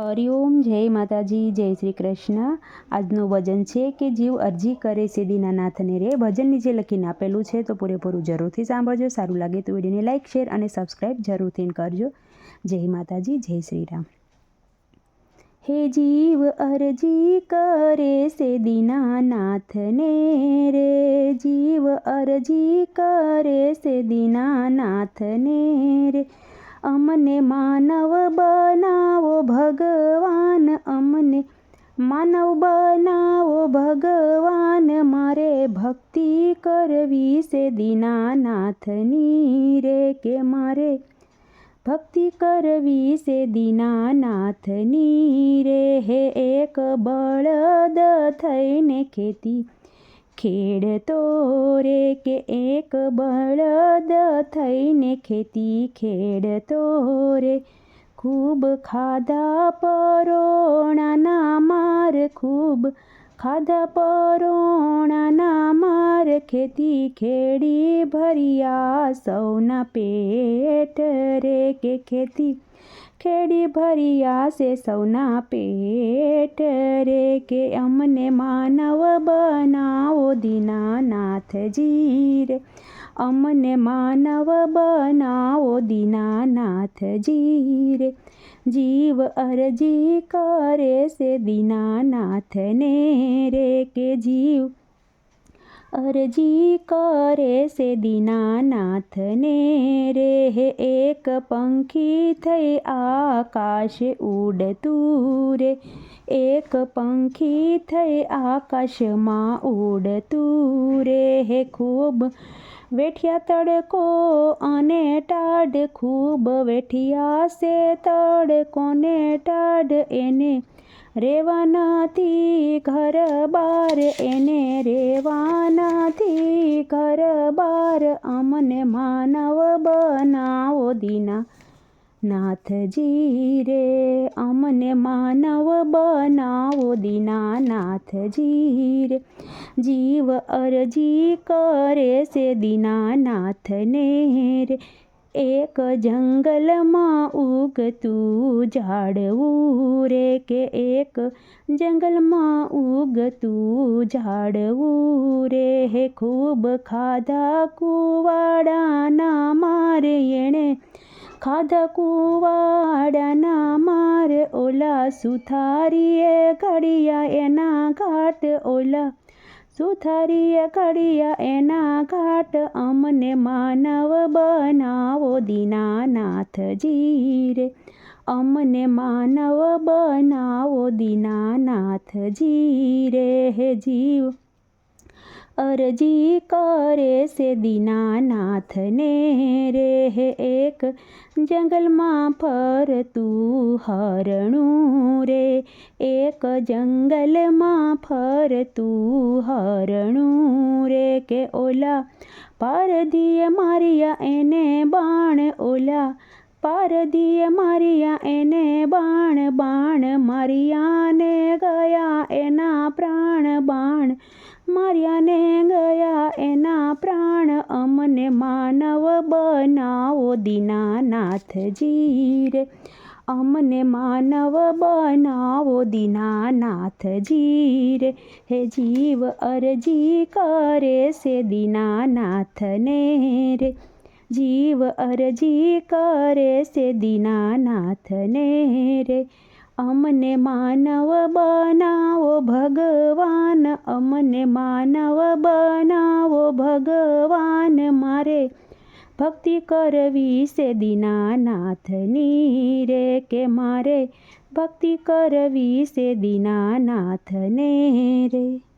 હરિઓમ જય માતાજી, જય શ્રી કૃષ્ણ. આજનું ભજન છે કે જીવ અરજી કરે છે દીનાનાથને રે. ભજન નીચે લખીને આપેલું છે, તો પૂરેપૂરું જરૂરથી સાંભળજો. સારું લાગે તો વિડીયોને લાઇક શેર અને સબસ્ક્રાઈબ જરૂરથી કરજો. જય માતાજી, જય શ્રી રામ. હે જીવ અરજી કરે છે દીનાનાથને રે. જીવ અરજી કરે છે દીનાનાથને રે. અમને માનવ બનાવો, ભગવાન અમને માનવ બનાવો, ભગવાન મારે ભક્તિ કરવી છે દીનાનાથની રે કે મારે ભક્તિ કરવી છે દીનાનાથની રે. હે એક બળદ થઈને ખેતી ખેડતો રે કે એક બળદ થઈને ખેતી ખેડતો રે ખૂબ ખાધા પરોણાના માર, ખૂબ ખાધા માર ખેતી ખેડી ભર્યા સૌના પેટ રે કે ખેતી ખેડી ભર્યા છે સૌના પેટ રે કે અમને માનવ બનાવો દીનાનાથજી રે. અમને માનવ બનાવો દીનાનાથજી રે. જીવ અરજી કરે છે દીનાનાથને રે કે જીવ અરજી કરે છે દીનાનાથને રે. હે એક પંખી થઈ આકાશ ઉડતું રે. એક પંખી થઈ આકાશમાં ઉડતું રે. હે ખૂબ વેઠિયા તડકો અને ટાઢ, ખૂબ વેઠિયા છે તડકોને ટાઢ એને રેવા નથી ઘર બાર, એને રેવાનાથી ઘર બાર, અમને માનવ બનાવો દીના. નાથજી રે, અમને માનવ બનાવો દીના. નાથજી રે, જીવ અરજી કરે છે દીનાનાથને રે એક જંગલમાં ઉગતું ઝાડવું રે કે એક જંગલમાં ઉગતું ઝાડવું રે હે ખૂબ ખાધા કુવાડાના મારે એણે ખાધા કુવાડાના માર ઓલા સુથારીએ ઘડિયા એના ઘાટ ઓલા સુથારીએ કડિયા એના ઘાટ અમને માનવ બનાવો દીનાનાથજી રે અમને માનવ બનાવો દીનાનાથજી રે હે જીવ અરજી કરે છે દીનાનાથને રે હે એક જંગલમાં ફરતું હરણું રે. એક જંગલમાં ફરતું હરણું રે કે ઓલા પારધીએ માર્યા એને બાણ ઓલા પારધીએ માર્યા એને બાણ બાણ માર્યાને ગયા એના પ્રાણ બાણ માર્યાને ગયા એના પ્રાણ અમને માનવ બનાવો દીનાનાથજી રે. અમને માનવ બનાવો દીનાનાથજી રે. હે જીવ અરજી કરે છે દીનાનાથને રે. જીવ અરજી કરે છે દીનાનાથને રે. અમને માનવ બનાવો ભગવાન અમને માનવ બનાવો ભગવાન, મારે ભક્તિ કરવી છે દીનાનાથની રે કે મારે ભક્તિ કરવી છે દીનાનાથને રે.